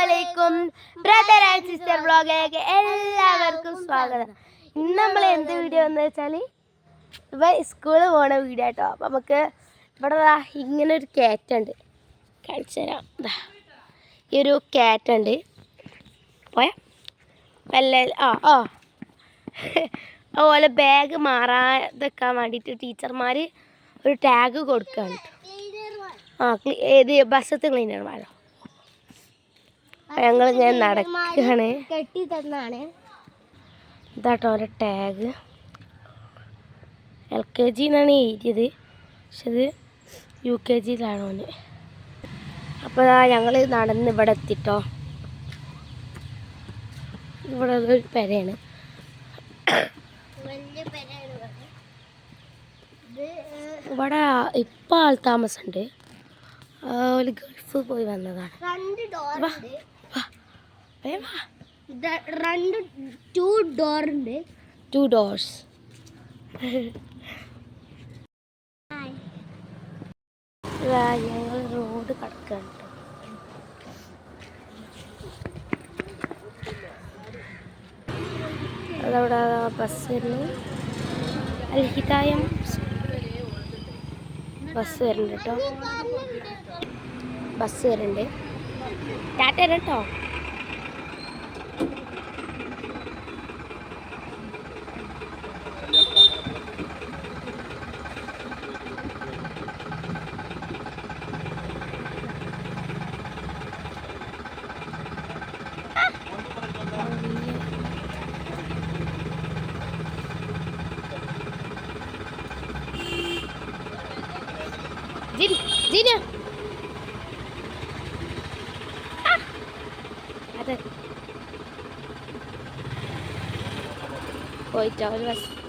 അലൈക്കും brother and sister വ്ളോഗിലേക്ക് എല്ലാവർക്കും സ്വാഗതം. ഇന്ന് നമ്മൾ എന്ത് വീഡിയോ എന്ന് വെച്ചാൽ ഇപ്പം സ്കൂളിൽ പോണ വീഡിയോ കേട്ടോ അപ്പം നമുക്ക് ഇവിടെ ഇങ്ങനെ ഒരു കയറ്റുണ്ട് കാണിച്ചു തരാം. ഈ ഒരു ഉണ്ട്. പോയാ. വല്ല ആ ഓ അതുപോലെ ബാഗ് മാറാതെക്കാൻ വേണ്ടിയിട്ട് ടീച്ചർമാർ ഒരു ടാഗ് കൊടുക്കുകയാണ് ആ ഏത് ബസ്സത്ത് ക്ലീനർമാരോ ഞങ്ങൾ ഞാൻ നടക്കുകയാണ് കെട്ടി തന്നാണ് ഇതാട്ടോ ഒരു ടാഗ്. എൽ കെ ജി എന്നാണ് എഴുതിയത്. പക്ഷെ ഇത് യു കെ ജിയിലാണ് ഓന്. അപ്പോൾ ഞങ്ങൾ നടന്ന് ഇവിടെ എത്തിട്ടോ. ഇവിടെ ഒരു പെരയാണ്. ഇവിടെ. ഇപ്പം ആൾ താമസമുണ്ട്. ഒരു ഗൾഫ് പോയി വന്നതാണ്. രണ്ട് ടു ഡോർ ഉണ്ട് ടു ഡോർസ് ഞങ്ങൾ റോഡ് കടക്കുകയാണ് ട്ടോ. അതവിടെ ബസ് വരുന്നു. അൽഹിതായം ബസ് വരുന്നുണ്ട് കേട്ടോ ബസ് വരുന്നുണ്ട്. Tata Zina, Zina. Ah. Warte. Oh, ich dauere was.